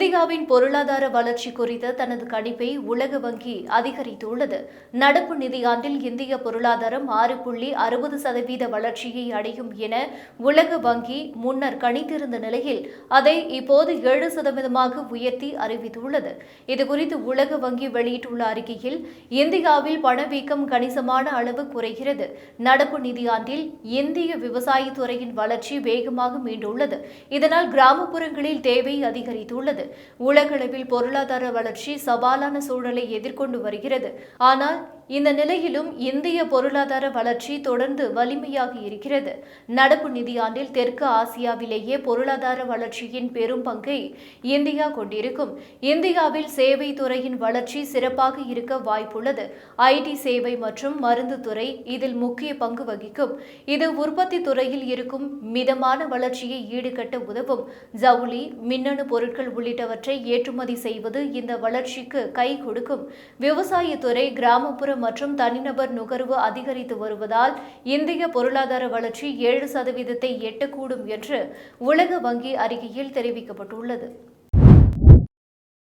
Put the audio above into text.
இந்தியாவின் பொருளாதார வளர்ச்சி குறித்த தனது கணிப்பை உலக வங்கி அதிகரித்துள்ளது. நடப்பு நிதியாண்டில் இந்திய பொருளாதாரம் ஆறு புள்ளி அறுபது சதவீத வளர்ச்சியை அடையும் என உலக வங்கி முன்னர் கணித்திருந்த நிலையில் அதை இப்போது ஏழு சதவீதமாக உயர்த்தி அறிவித்துள்ளது. இதுகுறித்து உலக வங்கி வெளியிட்டுள்ள அறிக்கையில் இந்தியாவில் பணவீக்கம் கணிசமான அளவு குறைகிறது. நடப்பு நிதியாண்டில் இந்திய விவசாயத்துறையின் வளர்ச்சி வேகமாக மீண்டுள்ளது. இதனால் கிராமப்புறங்களில் தேவை அதிகரித்துள்ளது. உள்ளது உலகளவில் பொருளாதார வளர்ச்சி சவாலான சூழலை எதிர்கொண்டு வருகிறது. ஆனால் இந்த நிலையிலும் இந்திய பொருளாதார வளர்ச்சி தொடர்ந்து வலிமையாக இருக்கிறது. நடப்பு நிதியாண்டில் தெற்கு ஆசியாவிலேயே பொருளாதார வளர்ச்சியின் பெரும் பங்கை இந்தியா கொண்டிருக்கும். இந்தியாவில் சேவை துறையின் வளர்ச்சி சிறப்பாக இருக்க வாய்ப்புள்ளது. ஐடி சேவை மற்றும் மருந்து துறை இதில் முக்கிய பங்கு வகிக்கும். இது உற்பத்தி துறையில் இருக்கும் மிதமான வளர்ச்சியை ஈடுகட்ட உதவும். ஜவுளி மின்னணு பொருட்கள் உள்ளிட்டவற்றை ஏற்றுமதி செய்வது இந்த வளர்ச்சிக்கு கை கொடுக்கும். விவசாயத்துறை கிராமப்புற மற்றும் தனிநபர் நுகர்வு அதிகரித்து வருவதால் இந்திய பொருளாதார வளர்ச்சி ஏழு சதவீதத்தை எட்டக்கூடும் என்று உலக வங்கி அறிக்கையில் தெரிவிக்கப்பட்டுள்ளது.